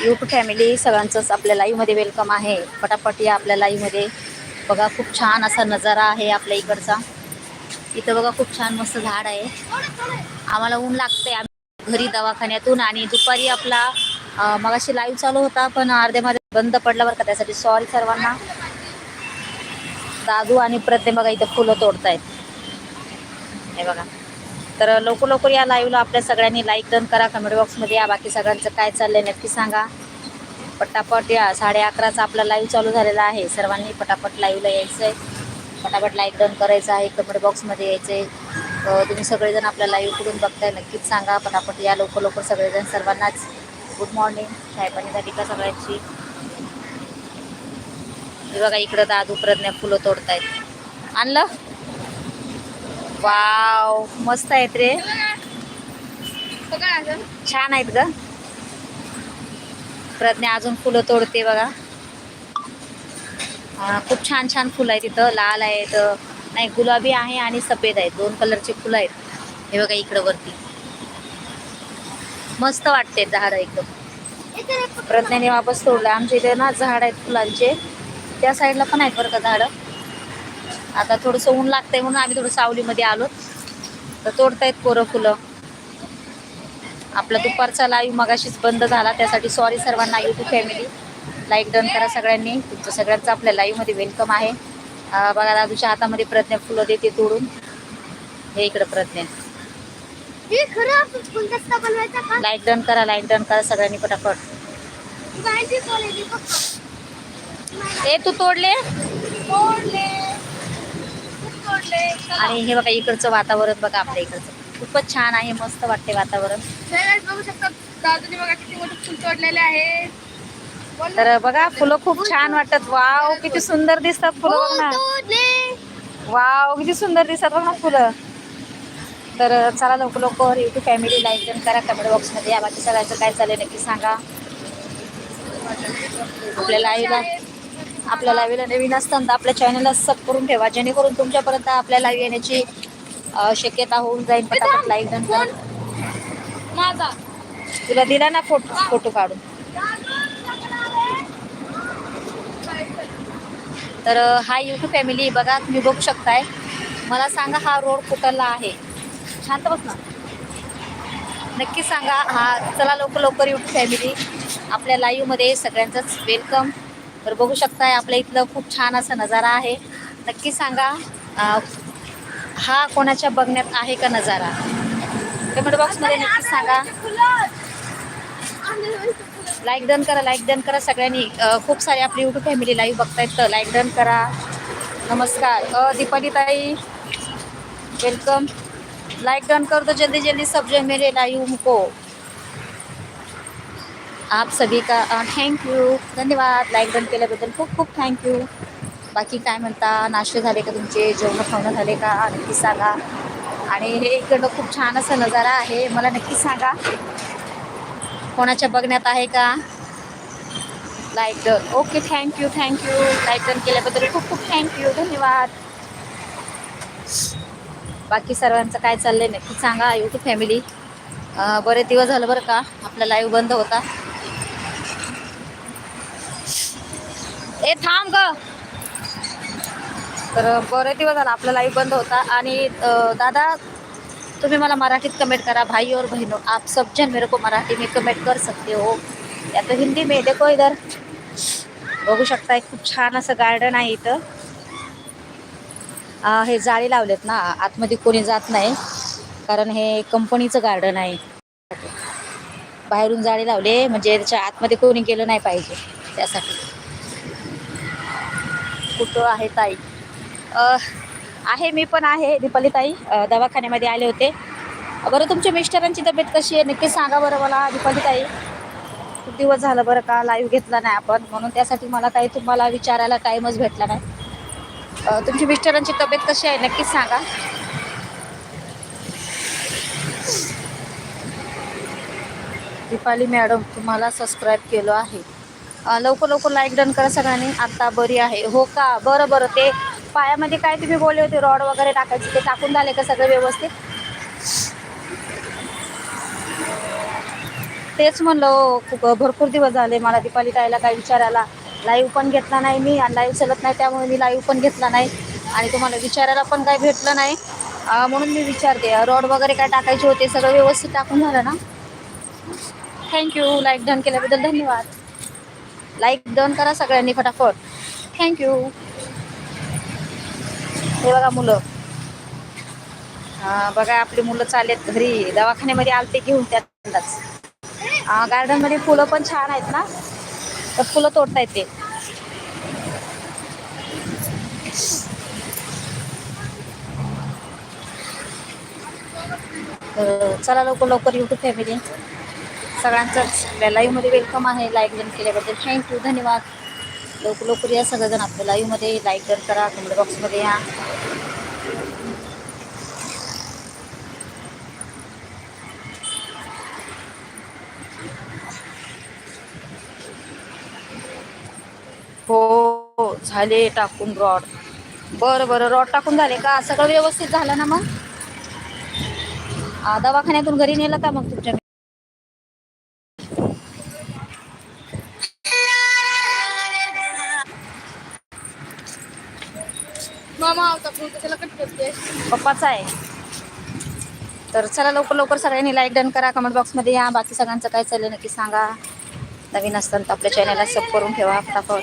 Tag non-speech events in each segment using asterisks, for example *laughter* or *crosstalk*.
YouTube family सगळ्यांचंच आपल्या लाईव्हमध्ये वेलकम आहे. पटापट या आपल्या लाईव्हमध्ये बघा खूप छान असा नजारा आहे आपल्या इकडचा. इथं बघा खूप छान मस्त झाड आहे. आम्हाला ऊन लागते आम्ही घरी दवाखान्यातून आणि दुपारी आपला मगाशी लाईव्ह चालू होता पण अर्ध्यामध्ये बंद पडला बरं का त्यासाठी सॉरी सर्वांना. दादू आणि प्रत्येक बघा इथं फुलं तोडतायत. हे बघा. तर लवकर लवकर या लाईव्हला आपल्या सगळ्यांनी लाईक डन करा. कमेंट बॉक्समध्ये या. बाकी सगळ्यांचं काय चाललंय नक्की सांगा. पटापट या. साडे अकराचा आपला लाईव्ह चालू झालेला आहे. सर्वांनी पटापट लाईव्हला यायचं आहे पटापट लाईक डन करायचं आहे. कमेंट बॉक्समध्ये यायचं आहे तुम्ही सगळेजण आपल्या लाईव्ह कुठून बघताय नक्कीच सांगा. पटापट या. लवकर लवकर सगळेजण सर्वांनाच. गुड मॉर्निंग साहेबांनी झाली का सगळ्यांची? बघा इकडं दादू प्रज्ञा फुलं तोडतायत. आणलं? वाव मस्त आहेत रे. छान आहेत ग. प्रज्ञा अजून फुलं तोडते बघा. खूप छान छान फुलं आहेत इथं. लाल आहेत. नाही गुलाबी आहे आणि सफेद आहेत. दोन कलरची फुलं आहेत. हे बघा इकडं वरती. मस्त वाटते झाड एकदम प्रज्ञाने वापस तोडलं. आमच्या इथे ना झाड आहेत फुलांचे. त्या साईडला पण आहेत बरं का झाडं. आता थोडंसं ऊन लागतंय म्हणून आम्ही थोडं सावलीमध्ये आलो. तर तोडतायत पोरं फुलं. आपला दुपारचा लाईव्ह मगाशीच बंद झाला त्यासाठी सॉरी सर्वांना यूट्यूब फॅमिली लाईक डन करा सगळ्यांनी. तुमचं सगळ्यांचं आपल्या लाईव्हमध्ये वेलकम आहे. बघा दादूच्या हातामध्ये प्रज्ञा फुलं देते तोडून. हे इकडं प्रज्ञा. लाईक डन करा लाईक डन करा सगळ्यांनी पटापट. ए तू तोडले? तोडले. आणि हे बघा इकडचं वातावरण बघा आपल्या इकडचं. खूपच छान आहे मस्त वाटते वातावरण. सगळ्यात बघू शकता. दादूने बघा किती मोठे फुल तोडलेले आहेत बोल ना. तर बघा फुलं खूप छान वाटतात. वाव किती सुंदर दिसतात फुलं बघ ना. वाव किती सुंदर दिसतात बघ ना फुलं. तर चला लवकर लवकर युट्यूब फॅमिली लाईक करा. कमेंट बॉक्समध्ये या. बाकी सगळ्यांचं काय चाललंय नक्की सांगा. आपल्या लाईव्हला आपल्या लाईव्हला नवीन असताना आपल्या चॅनलला सब करून ठेवा. जेणेकरून तुमच्यापर्यंत आपल्या लाईव्ह येण्याची शक्यता होऊन जाईल. पटापट लाईक डन करा. माझा. तुला दिला ना फोटो फोटो काढून. तर हा यूट्यूब फॅमिली बघा तुम्ही बघू शकताय. मला सांगा हा रोड कुठला आहे? शांत बस ना. नक्की सांगा हा चला लवकर लवकर यूट्यूब फॅमिली आपल्या लाईव्हमध्ये सगळ्यांचंच वेलकम तर बघू शकताय आपल्या इथलं खूप छान असा नजारा आहे. नक्की सांगा हा कोणाच्या बघण्यात आहे का नजारा? कमेंट बॉक्समध्ये नक्की सांगा. लाईक डन करा लाईक डन करा सगळ्यांनी. खूप सारे आपली युट्यूब फॅमिली लाईव्ह बघतायत तर लाईक डन करा. नमस्कार. अ, दीपाली ताई वेलकम लाइक डन कर दो जल्दी जल्दी सब जो मेरे लाइव को आप सभी का थँक्यू धन्यवाद. लाईक डन केल्याबद्दल खूप खूप थँक्यू बाकी काय म्हणता? नाश्ते झाले का तुमचे? जेवण खावणं झाले का? नक्की सांगा. आणि हे इकडं खूप छान असा नजारा आहे. मला नक्की सांगा. कोणाच्या बघण्यात आहे का? Like done okay thank you thank you like done केल्याबद्दल खूप खूप थँक्यू धन्यवाद. बाकी सर्वांचं काय चाललंय नक्की सांगा. यूट्यूब फॅमिली बरे दिवस झालं बरं का? आपला लाईव्ह बंद होता. ए थांब ग. तर बरे दिवस झाला आपला लाईव्ह बंद होता आणि दादा तुम्ही मला मराठीत कमेंट करा. भाई और बहनों आप सब जन मेरे को मराठी में कमेंट कर सकते हो. या तर हिंदी में देखो इधर. बघू शकताय खूप छान असं गार्डन आहे इथं. हे जाळी लावलेत ना आतमध्ये कोणी जात नाही. कारण हे कंपनीचं गार्डन आहे. बाहेरून जाळी लावले म्हणजे त्याच्या आतमध्ये कोणी गेलं नाही पाहिजे त्यासाठी. कुठं आहे ताई? आहे मी पण आहे दीपाली ताई. दवाखान्यामध्ये आले होते. बरं तुमच्या मिस्टरांची तब्येत कशी आहे? नक्की सांगा बरं मला दीपाली ताई. खूप दिवस झालं बरं का लाईव्ह घेतला नाही आपण म्हणून त्यासाठी मला काही तुम्हाला विचारायला टाईमच भेटला नाही. तुमची मिस्टरांची तब्येत कशी आहे? नक्कीच सांगा. दीपाली मॅडम तुम्हाला सबस्क्राईब केलं आहे. लवकर लवकर लाईक डन करा सगळ्यांनी. आत्ता बरी आहे. हो का? बरं बरं. ते पायामध्ये काय तुम्ही बोलले होते? रॉड वगैरे टाकायचे ते टाकून झाले का सगळं व्यवस्थित? तेच म्हणलं हो, खूप भरपूर दिवस झाले मला दीपाली ताईला काय विचारायला. लाईव्ह पण घेतला नाही मी आणि लाईव्ह चलत नाही त्यामुळे मी लाईव्ह पण घेतला नाही. आणि तुम्हाला विचारायला पण काही भेटलं नाही. म्हणून मी विचारते रॉड वगैरे काय टाकायचे होते? सगळं व्यवस्थित टाकून झालं ना? थँक्यू लाईक डन केल्याबद्दल धन्यवाद. लाईक डन करा सगळ्यांनी फटाफट. थँक्यू हे बघा मुलं. बघा आपली मुलं चाललेत घरी. दवाखान्यामध्ये आलते घेऊन त्यातच गार्डनमध्ये फुलं पण छान आहेत ना? तर फुलं तोडता येते चला लवकर लवकर युट्यूब फॅमिली सगळ्यांचंच आपल्या लाईव्हमध्ये वेलकम आहे. लाईक डन केल्याबद्दल थँक्यू धन्यवाद. लवकर लवकर या सगळेजण आपल्या लाईव्हमध्ये लाईक डन करा कमेंट बॉक्समध्ये या. हो झाले टाकून रॉड बरं बरं रॉड टाकून झाले का? सगळं व्यवस्थित झालं ना मग? दवाखान्यातून घरी नेलं का मग तुमच्या मामा होता फोन कशाला कट करते. पप्पाचा आहे. तर चला लवकर लवकर सगळ्यांनी लाईक डन करा. कमेंट बॉक्समध्ये या. बाकी सगळ्यांचं काय चाललं नक्की सांगा. नवीन असताना तर आपल्या चॅनलला सब करून ठेवा फटाफट.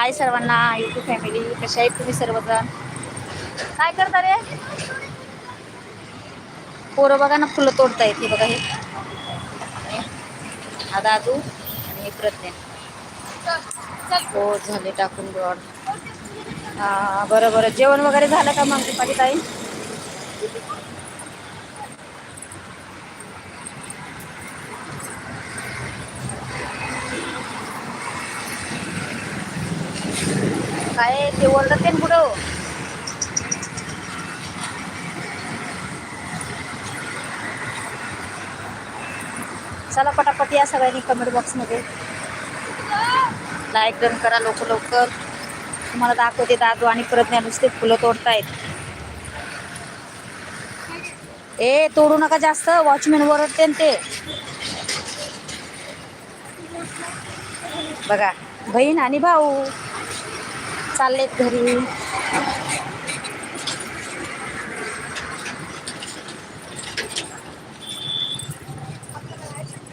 हाय सर्वांना युट्यूब फॅमिली कशा आहेत तुम्ही सर्वजण? काय करता रे? पोरं बघा ना फुलं तोडता येते बघा हे. हा तू आणि हे प्रज्ञा. हो झाले टाकून रॉड हा बरं बरं. जेवण वगैरे झालं का मग दुपारी ताई? काय ते ओरडते ना पुढं चला पटापट या सगळ्यांनी कमेंट बॉक्समध्ये लाईक डन करा लवकर लवकर. तुम्हाला दाखवते दादू आणि प्रज्ञा नुसते फुलं तोडतायत. ए तोडू नका जास्त. वॉचमॅन ओरडते ते. बघा बहीण आणि भाऊ. चाललेत घरी.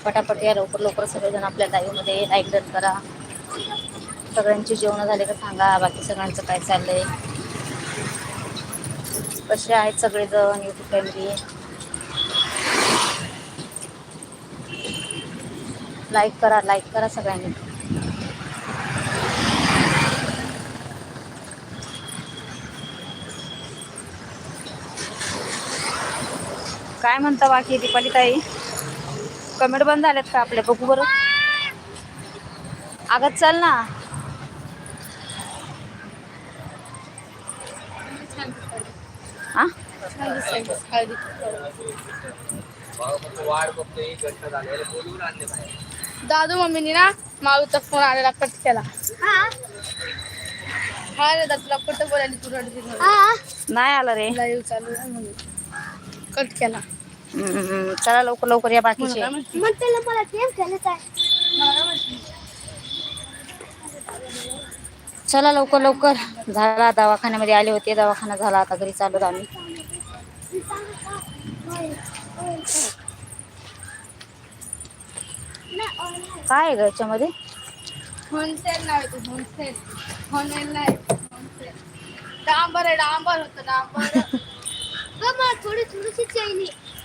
पटापट या लवकर लवकर सगळेजण आपल्या लाईव्हमध्ये लाईक डन करा. सगळ्यांची जेवणं झाले का सांगा बाकी सगळ्यांचं काय चाललंय? कसे आहेत सगळेजण युट्यूब फॅमिली लाईक करा लाईक करा सगळ्यांनी. काय म्हणता बाकी दीपाली ताई? कमेंट बंद झालेत का आपले? बघू बरं. अगं चल ना. हा दादू मम्मीनी ना माऊचा फोन आलेला कट केला. हा? रे दादूला कुठं बोलायला तू रडती नाही आला रे. लाईव्ह चालू आहे म्हणून. कट केला. चला लवकर लवकर या बाकीचे. चला लवकर लवकर. झाला दवाखान्यामध्ये आले होते. दवाखाना झाला. आता घरी चालू आम्ही. काय आहे ग याच्यामध्ये? डांबर आहे डांबर होतं डांबर. *laughs* थोडी थोडीशी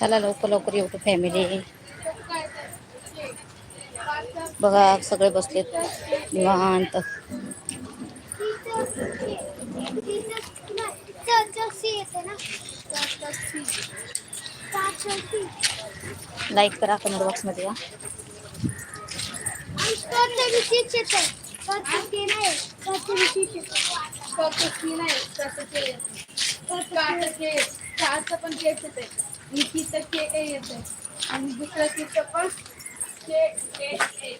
चला लवकर लवकर येऊ फॅमिली बघा, सगळे बसलेत निवांत. लाईक करा कमेंट बॉक्स बॉक्समध्ये या. पण तिथं के ए येते. आणि दुसरं तिथं पण के ए ए.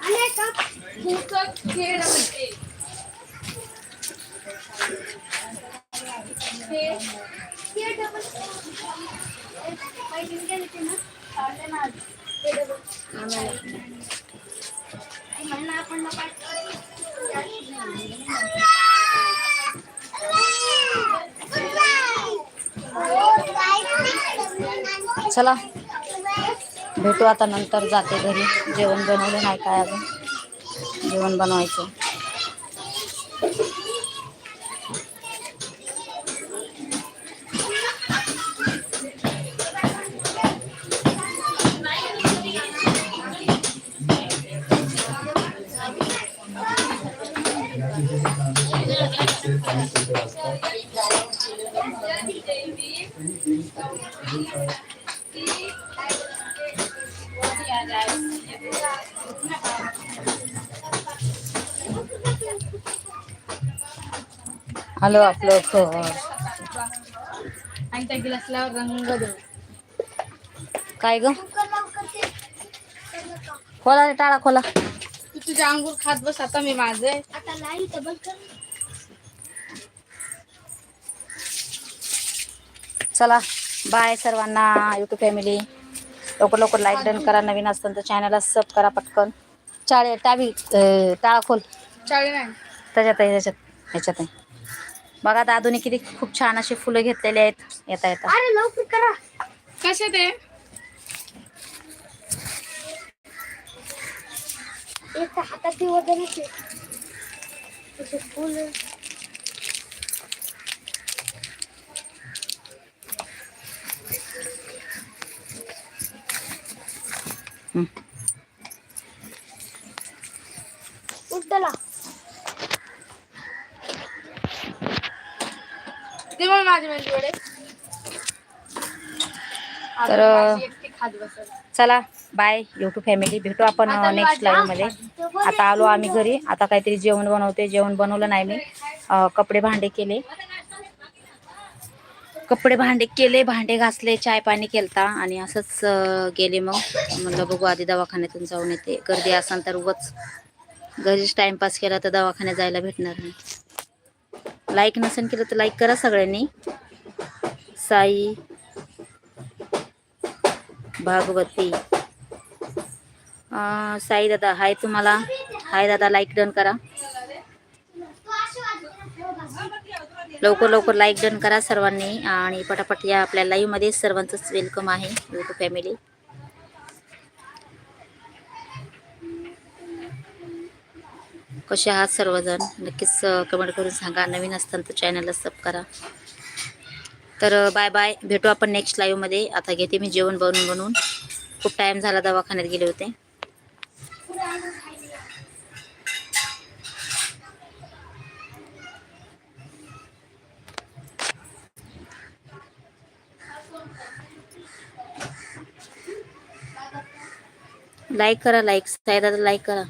आणि का पुढचं के डबल ए. के डबल पहिली ना? चालते ना. के डबल म्हणून आपण चला. भेटू आता नंतर जाते घरी. जेवण बनवलं नाही काय अजून? जेवण बनवायचं. आलो आपलं घर आणि त्या गिलासला रंग देऊ काय ग? खोला रे टाळा खोला. तू तुझे अंगूर खात बस आता मी माझे. आता नाही डबल कर. चला बाय सर्वांना युट्यूब फॅमिली लवकर लवकर लाईक डन करा नवीन असतं तर चॅनलला सब करा पटकन. चाळे टावी टाळा खोल. चाळी नाही त्याच्यात आहे त्याच्यात ह्याच्यात आहे. बघा दादूने किती खूप छान अशी फुलं घेतलेली आहेत. येता येता. अरे लवकर करा. कसे ते. उड्डला ते मग माझे तर- चला बाय युट्यूब फॅमिली भेटू आपण नेक्स्ट. लाईव्हमध्ये आता आलो आम्ही घरी. आता काहीतरी जेवण बनवते. जेवण बनवलं नाही मी. कपडे भांडे केले. कपडे भांडे केले भांडे घासले चाय पाणी केलता आणि असंच गेले मग. म्हणलं बघू आधी दवाखान्यातून जाऊन येते. गर्दी असेल तर उगाच. घरीच टाइमपास केला तर दवाखान्यात जायला भेटणार नाही. लाईक नसेल केलं तर लाईक करा सगळ्यांनी. साई भागवती. साई दादा हाय तुम्हाला. हाय दादा लाईक डन करा. लवकर लवकर लाईक डन करा सर्वांनी आणि पटापट या आपल्या लाईव्हमध्ये सर्वांचंच वेलकम आहे. युट्यूब फॅमिली कसे आहात सर्वजण. नक्कीच कमेंट करून सांगा. नवीन असताना तर चॅनलला सब करा. तर बाय बाय भेटू आपण नेक्स्ट लाईव्हमध्ये आता घेते मी जेवण बनवून बनवून. खूप टाईम झाला दवाखान्यात गेले होते. लाईक करा लाईक सायदा लाईक करा.